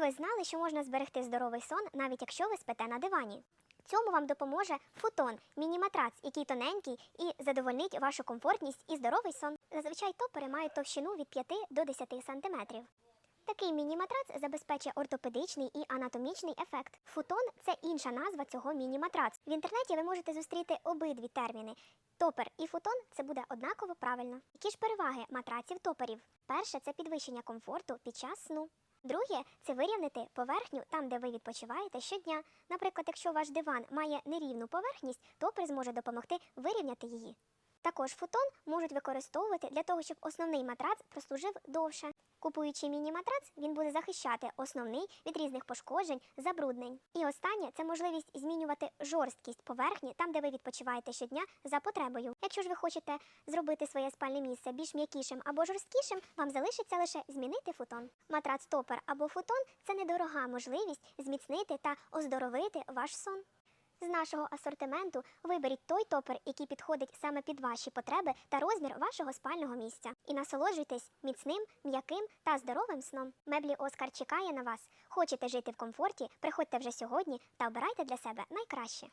Ви знали, що можна зберегти здоровий сон, навіть якщо ви спите на дивані? Цьому вам допоможе футон, міні-матрац, який тоненький і задовольнить вашу комфортність і здоровий сон. Зазвичай топери мають товщину від 5 до 10 см. Такий міні-матрац забезпечує ортопедичний і анатомічний ефект. Футон це інша назва цього міні-матрац. В інтернеті ви можете зустріти обидві терміни. Топер і футон це буде однаково правильно. Які ж переваги матраців топерів? Перше це підвищення комфорту під час сну. Друге це вирівнити поверхню там, де ви відпочиваєте щодня. Наприклад, якщо ваш диван має нерівну поверхність, топер зможе допомогти вирівняти її. Також футон можуть використовувати для того, щоб основний матрац прослужив довше. Купуючи міні-матрац, він буде захищати основний від різних пошкоджень, забруднень. І останнє це можливість змінювати жорсткість поверхні там, де ви відпочиваєте щодня за потребою. Якщо ж ви хочете зробити своє спальне місце більш м'якішим або жорсткішим, вам залишиться лише змінити футон. Матрац топер або футон це недорога можливість зміцнити та оздоровити ваш сон. З нашого асортименту виберіть той топер, який підходить саме під ваші потреби та розмір вашого спального місця. І насолоджуйтесь міцним, м'яким та здоровим сном. Меблі Оскар чекає на вас. Хочете жити в комфорті? Приходьте вже сьогодні та обирайте для себе найкраще.